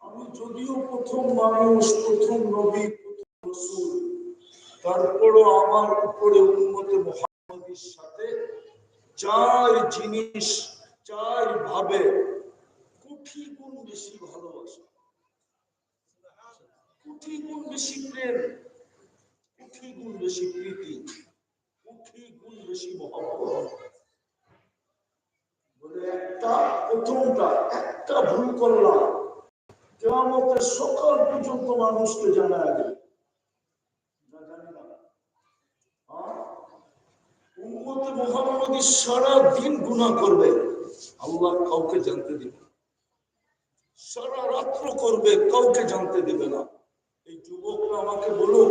আমি যদিও প্রথম মানুষ, প্রথম নবী, প্রথম রাসূল, তারপরও আমার উপরে উম্মতে মুহাম্মাদের সাথে চার জিনিস, চার ভাবে কোটি গুণ বেশি ভালোবাসা। কোটি গুণ বেশি প্রেম, কোটি গুণ বেশি প্রীতি। কোটি একটা ভুল করলাম। কেমতের সকাল পর্যন্ত মানুষকে জানা না হ্যাঁ? সারা কাউকে জানতে দিবে। সারা রাত্র করবে, কাউকে জানতে দিবে না। এই যুবকরা আমাকে বলুক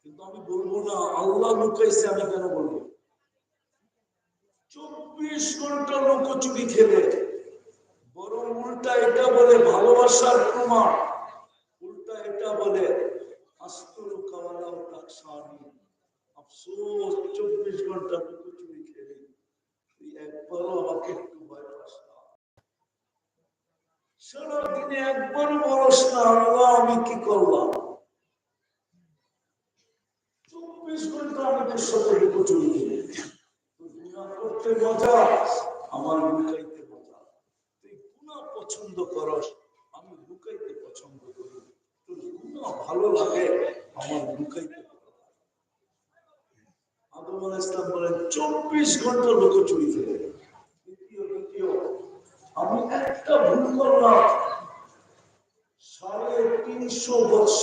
কিন্তু আমি বলব না, আল্লাহ লুকাইছে, আমি কেন বলব? চব্বিশ ঘণ্টা লুকোচুরি খেলে, বরং উল্টা এটা বলে ভালোবাসার প্রমাণ। উল্টা এটা বলে আফসোস, চব্বিশ ঘণ্টা লুকোচুরি খেলে। একবারও আমাকে সারাদিনে একবারও বলস না, আল্লাহ, আমি কি করলাম? চব্বিশ ঘণ্টা আমাদের করতে মজা, আমার লুকাইতে মজা। তুই গুনাহ পছন্দ করস, আমি লুকাইতে পছন্দ করি। তোর গুনাহ ভালো লাগে, আমার লুকাইতে। আদম আলাইহিস বলেন, চব্বিশ ঘণ্টা লুকোচুরি খেলে দ্বিতীয় দ্বিতীয় আমি একটা ভুল করলাম সাড়ে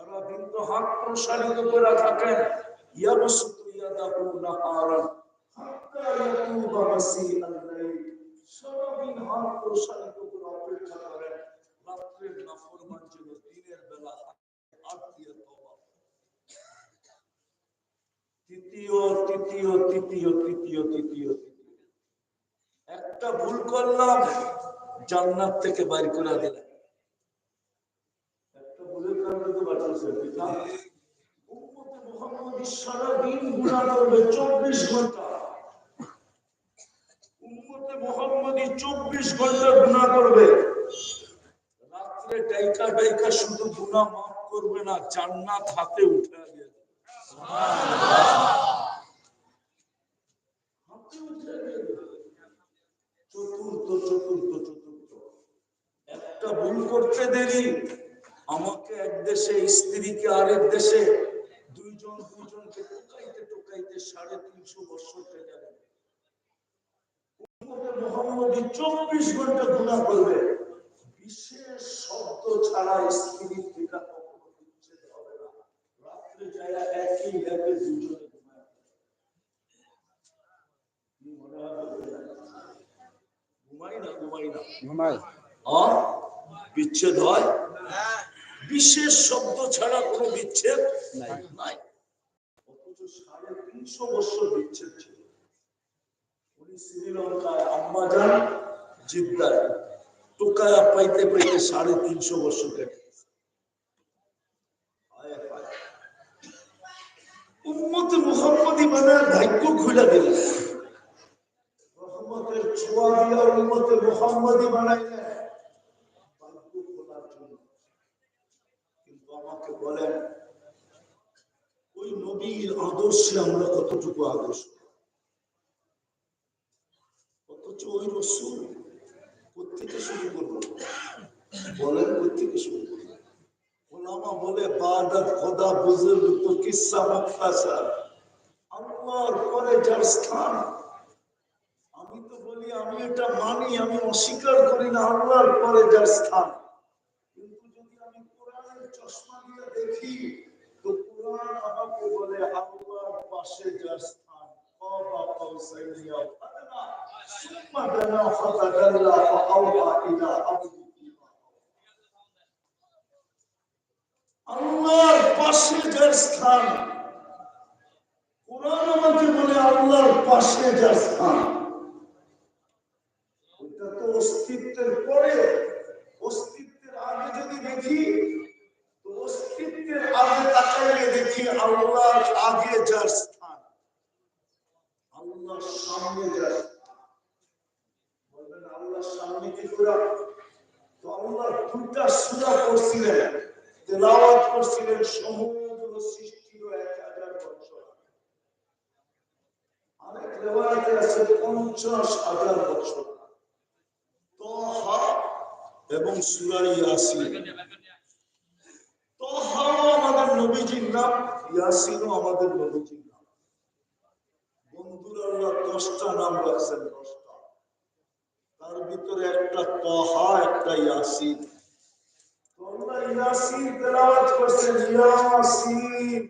সারাদিন তো হাত প্রসারিত করে থাকেন ইয়াবসুতু ইয়াদাহু নাহারান হাত্তা ইয়াতুবা লাইল। হাত প্রসারিত করে অপেক্ষা করেন রাত্রের যেন দিনের বেলা তওবা। তৃতীয় তৃতীয় তৃতীয় তৃতীয় তৃতীয় একটা ভুল করলাম, জান্নাত থেকে বাইর করে দিলাম একটা ভুলের কারণে তো বাঁচাচ্ছে ঠিক না উম্মতে মুহাম্মাদি সারাদিন গুনাহ চব্বিশ ঘণ্টা। মুহাম্মাদি চব্বিশ ঘণ্টা গুনাহ করবে। রাত্রে ডাইকা ডাইকা শুধু গুনাহ মাফ করবে না, জান্নাত হাতে উঠে। চতুর্থ চতুর্থ চতুর্থ। একটা ভুল করতে দেরি। আমাকে এক দেশে, স্ত্রীকে আরেক দেশে, দুইজন দুইজনকে টোকাইতে সাড়ে তিনশো বছর থেকে যাবে মোহাম্মদী চব্বিশ ঘণ্টা গুণা করবে। বিশেষ শব্দ ছাড়া স্ত্রীর কখনো বিচ্ছেদ হবে না। রাত্রে একই ল্যাবে দুজনে ঘুমায়। হয় না ঘুমাই না। ঘুমাই। বিচ্ছেদ হয়? বিশেষ শব্দ ছাড়া কোনো বিচ্ছেদ নাই। তিনশো বছর বিচ্ছেদ ছিল। উনি শ্রীলঙ্কায় আম্মা যান জিদ্দায় টোকায়া পাইতে পাইতে সাড়ে তিনশো বছর কেটে। উম্মতে মুহাম্মদী মানে ভাগ্য খুলে দিলেন রহমতের ছোঁয়া দিয়া উম্মতে মুহাম্মদী বানাইলেন ভাগ্য খোলার জন্য। কিন্তু আমাকে বলেন ওই নবীর আদর্শে আমরা কতটুকু আদর্শ? অথচ ওই রসুল কোথেকে শুরু করব বলেন কোথেকে শুরু করব ওলামা বলে, বাদাত খোদা বুজুর্গ তো কিসা আল্লাহর পরে যার স্থান, আমি তো বলি, আমি এটা মানি, আমি অস্বীকার করি না আল্লাহর পরে যার স্থান। কিন্তু যদি আমি কোরআনের চশমা দিয়ে দেখি আল্লাহর পাশে যার স্থান স্থান। কোরআন আমাকে বলে, আল্লাহর পাশে যার স্থান। ওইটা তো অস্তিত্বের পরে, অস্তিত্বের আগে যদি দেখি, তো অস্তিত্বের তাকাইলে দেখি আল্লাহর আগে যার স্থান। আল্লাহর সামনে যার বলবেন সামনে কি তো আল্লাহ সূরা করছিলেন তেলাওয়াত করছিলেন সমগ্র সৃষ্টির এক হাজার বছর আছে পঞ্চাশ হাজার বছর তহা এবং সূরা ইয়াসিন। তহাও আমাদের নবীজির নাম, ইয়াসিনও আমাদের নবীজির নাম। বন্ধুরা দশটা নাম রাখছেন, দশটা। তার ভিতরে একটা তহা, একটা ইয়াসিন। তো ইয়াসিন তেলাওয়াত করছেন, ইয়াসিন।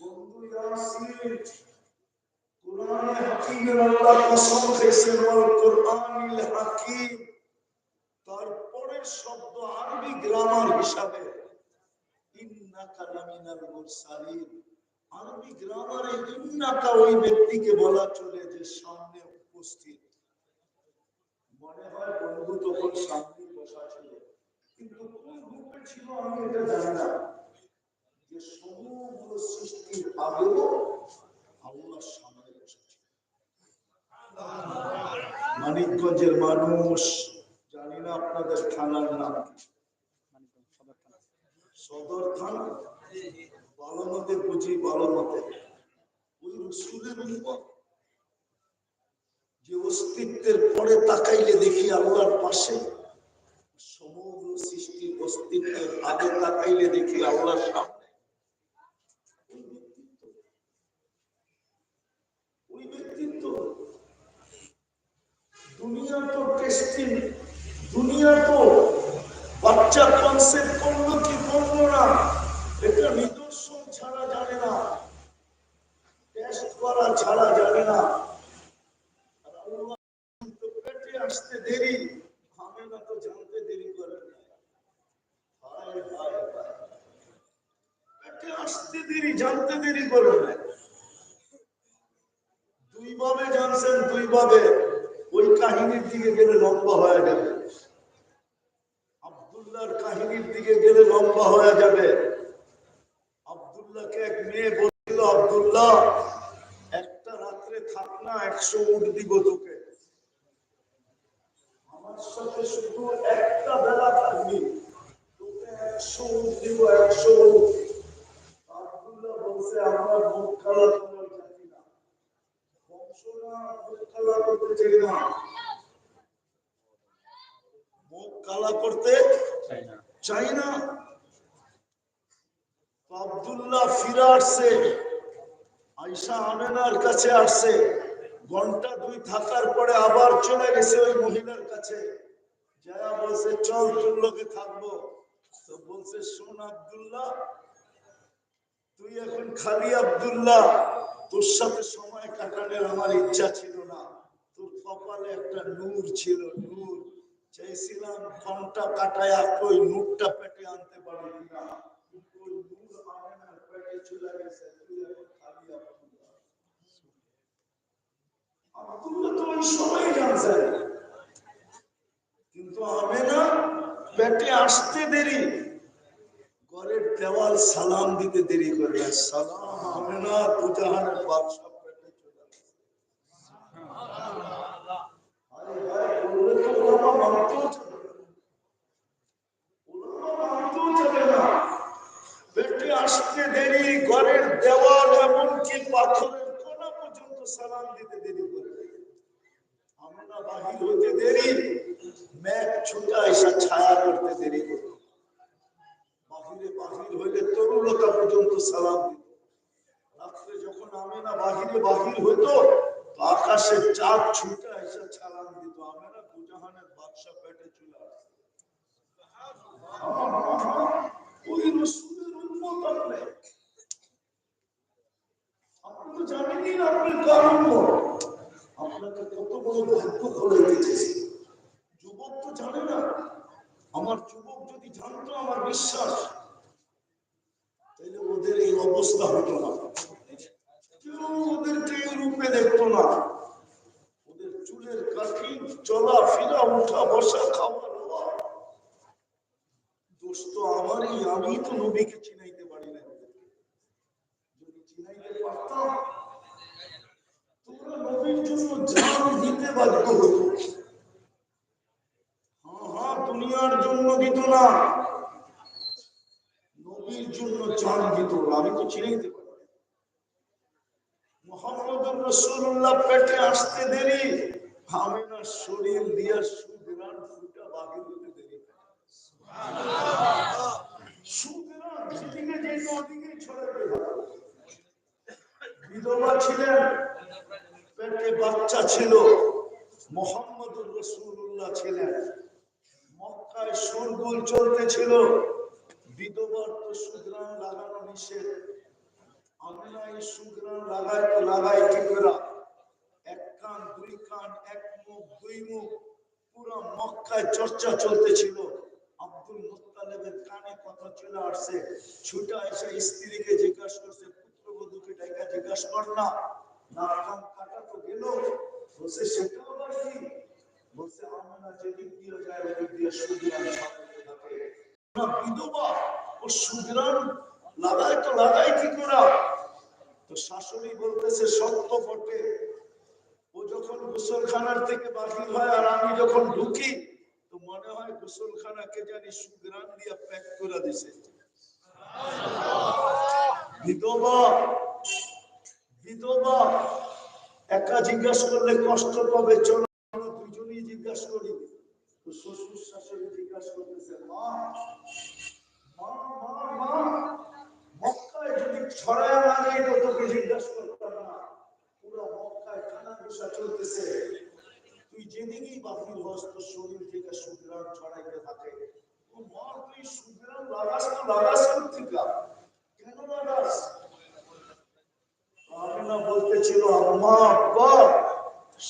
বন্ধু, ইয়াসিন। কোরআনে হাকিমের আল্লাহ কসম খেয়েছেন, ওয়াল কোরআনিল হাকিম। তারপরের শব্দ আরবি গ্রামার হিসাবে। ব্যক্তিকে বলা চলে যে সামনে উপস্থিত। মনে হয় বন্ধু তখন সামনে বসা ছিল। কিন্তু কোন গ্রুপে ছিল আমি এটা জানি না। মানিকগঞ্জের মানুষ, জানি না আপনাদের থানার নাম কি। সদর মতে বুঝি মতে ওই রসুলের উপর যে অস্তিত্বের পরে তাকাইলে দেখি আল্লাহর পাশে সমগ্র সৃষ্টির অস্তিত্বের আগে তাকাইলে দেখি আল্লাহর সামনে। ওই ব্যক্তিত্ব। দুনিয়া তো টেস্টিং দুনিয়া তো বাচ্চা কনসেপ্ট করল কি করল না এটা নিদর্শন ছাড়া জানে না। টেস্ট করা ছাড়া জানে না। আসতে দেরি না তো জানতে দেরি করে আসতে দেরি, জানতে দেরি করে না। দুই ভাবে জানছেন, দুই ভাবে। ওই কাহিনীর দিকে গেলে লম্বা হয়ে যাবে। আব্দুল্লাহর কাহিনীর দিকে গেলে লম্বা হয়ে যাবে। আব্দুল্লাহকে এক মেয়ে বলছিল, আব্দুল্লাহ, একটা রাত্রে থাক না, একশো উঠ দিব তোকে। আমার সাথে শুধু একটা বেলা থাকবি। তোকে একশো উঠ দিব, একশো উঠ আব্দুল্লাহ বলছে, আমার মুখ খালা তোমার জাতি না। বংশ না মুখ খালা করতে চাই না। মুখ কালা করতে না তো আব্দুল্লাহ ফিরে আসছে। আইসা আমেনার কাছে আসছে। ঘণ্টা দুই থাকার পরে আবার চলে গেছে ওই মহিলার কাছে। যারা বলছে, চল তোর লোকে থাকব। তো বলছে, শোন আব্দুল্লাহ, তুই এখন খালি আব্দুল্লাহ। তোর সাথে সময় কাটানোর আমার ইচ্ছা ছিল না। তোর কপালে একটা নূর ছিল, নূর। ঘণ্টা ওই নূরটা পেটে আনতে পারবি না। কিন্তু ওই নূর পেটে আসতে দেরি। ঘরের দেওয়াল সালাম দিতে দেরি করবে সালাম আমেনা দুজাহানের বাদশা পেটে চলে আসে। আরে ভাই, বললে তো ওলামা মানতেও চাবে না। ওলামা মানতেও চাবে না। পেটে আসতে দেরি ঘরের দেওয়াল এমনকি পাথরের কোনা পর্যন্ত সালাম দিতে দেরি করে আমরা বাহির হতে দেরি মেঘ ছুটা ছায়া করতে দেরি করে বাহিরে দিত বাদশা চলে আমার যুবক যদি জানতো আমার বিশ্বাস, তাহলে ওদের এই অবস্থা হতো না। কেউ ওদেরকে এই রূপে দেখতো না। ওদের চুলের কাঠি, চলা, ফিরা, উঠা, বসা, খাওয়া দোষ তো আমারই আমি তো নবীকে চিনাইতে পারি না ওদেরকে। যদি চিনাইতে পারতাম তোমরা নবীর জন্য জান দিতে বাধ্য হ্যাঁ হ্যাঁ দুনিয়ার জন্য দিত না। নবীর জন্য জান দিত আমি তো চিনাইতে পারি মোহাম্মদুর রসুল্লাহ পেটে আসতে দেরি আমি না শরীর দিয়া সুগ্রাণ ফুটা বাহির হতে দেরি। সুগ্রাণ যেদিকে যেত ওদিকেই ছড়াতে বিধবা ছিলেন, পেটে বাচ্চা ছিল মোহাম্মদুর রসুল্লাহ ছিলেন মক্কায় সুরগুল চলতেছিল বিধবার তো সুগ্রাণ লাগানো নিষেধ। আমরা এই সুগ্রাণ লাগাই তো লাগাই কি করে এক কান, দুই কান, এক মুখ, দুই মুখ, পুরো মক্কায় চর্চা চলতেছিল। আব্দুল মুত্তালেবের কানে কথা চলে আসছে। ছুটা এসে স্ত্রীকে জিজ্ঞাসা করছে, পুত্রবধূকে ডাইকা জিজ্ঞাসা কর না। না কান কাটা তো গেল। বলছে সেটা আবার কি বলছে, আমরা যেদিক দিয়ে যায় ওদিক দিয়ে থাকে বিধবা ও সুগ্রাণ লাগাই তো লাগাই কি করে? তো শাশুড়ি বলতেছে, সত্য বটে। ও যখন গোসলখানার থেকে বাহির হয় আর আমি যখন ঢুকি, তো মনে হয় গোসলখানাকে জানি সুগ্রান দিয়ে প্যাক করে দিছে। বিধবা বিধবা, একা জিজ্ঞাসা করলে কষ্ট পাবে, চলো আমরা দুজনেই জিজ্ঞাসা করি। তো শ্বশুর শাশুড়ি জিজ্ঞাসা করতেছে মা মক্কায় শরীর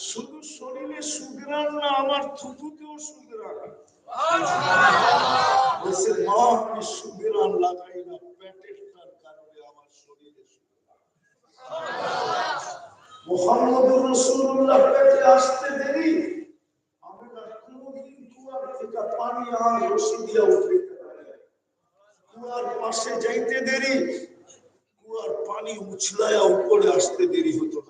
শুধু শরীরে না আমার থুতুতেও সুগ্রাম বলছে মা আমি লাগাই না কারণে আমার শরীরে মোহাম্মদুর রসুল্লাহ পেটে আসতে দেরি? আমি না কোনোদিন কুয়ার থেকে পানি আর দিয়া কুয়ার পাশে যাইতে দেরি? কুয়ার পানি উছলায়া উপরে আসতে দেরি হতো না।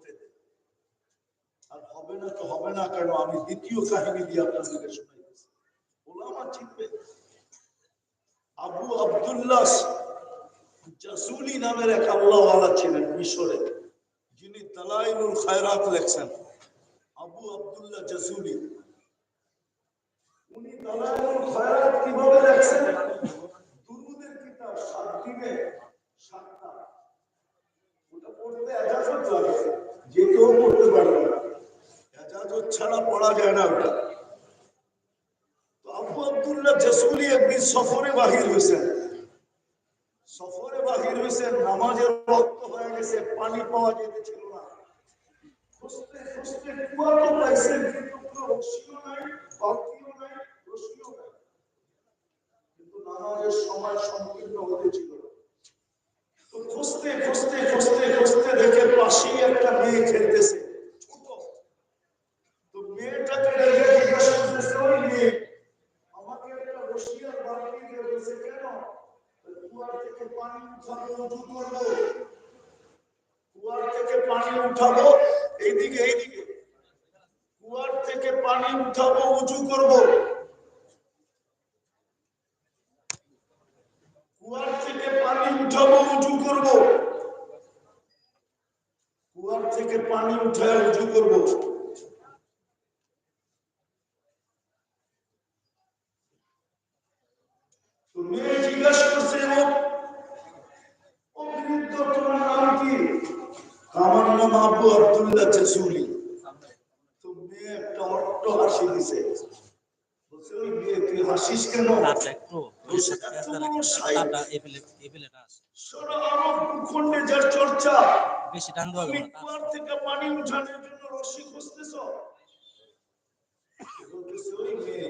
হবে না তো হবে না কেন? আমি দ্বিতীয় কাহিনী দিয়ে আপনাদেরকে শোনাইতেছি। ওলামা চিনবে? আবু আব্দুল্লাহ জাসুলি নামের এক আল্লাহওয়ালা ছিলেন মিশরে। যিনি দালাইলুল খায়রাত লেখছেন। আবু আব্দুল্লাহ জাসুলি। উনি দালাইলুল খায়রাত কীভাবে লেখছেন? দুরুদের কিতাব, সাত দিনে সাতটা। ওটা পড়তে এজাজত লাগে যে কেউ পড়তে পারবে ছাড়া পড়া যায় না ওটা। তো আবু আব্দুল্লাহ জাসুলি একদিন সফরে বাহির হয়েছেন, সফরে বাহির নামাজের রক্ত হয়ে গেছে, পানি পাওয়া যেতেছিল না। খুঁজতে খুঁজতে কুয়া তো কিন্তু কোনো নাই নাই নাই। কিন্তু নামাজের সময় তো খুঁজতে খুঁজতে খুঁজতে খুঁজতে দেখে উঠাবো এইদিকে এইদিকে। কুয়ার থেকে পানি উঠাবো উঁচু করব কুয়ার থেকে পানি উঠাবো উঁচু করব কুয়ার থেকে পানি উঠায় উঁচু করব তো মেয়ে জিজ্ঞাসা করছে এবং ও বৃদ্ধ তোমার নাম কি আমার নাম আবু আব্দুল্লাহ চেসুলি তো মেয়ে একটা হাসি দিছে। ওই তুই হাসিস কেন? ভূখণ্ডে যার চর্চা। বেশি টান দেওয়া থেকে পানি উঠানোর জন্য রশি খুঁজতেছ? ওই মেয়ে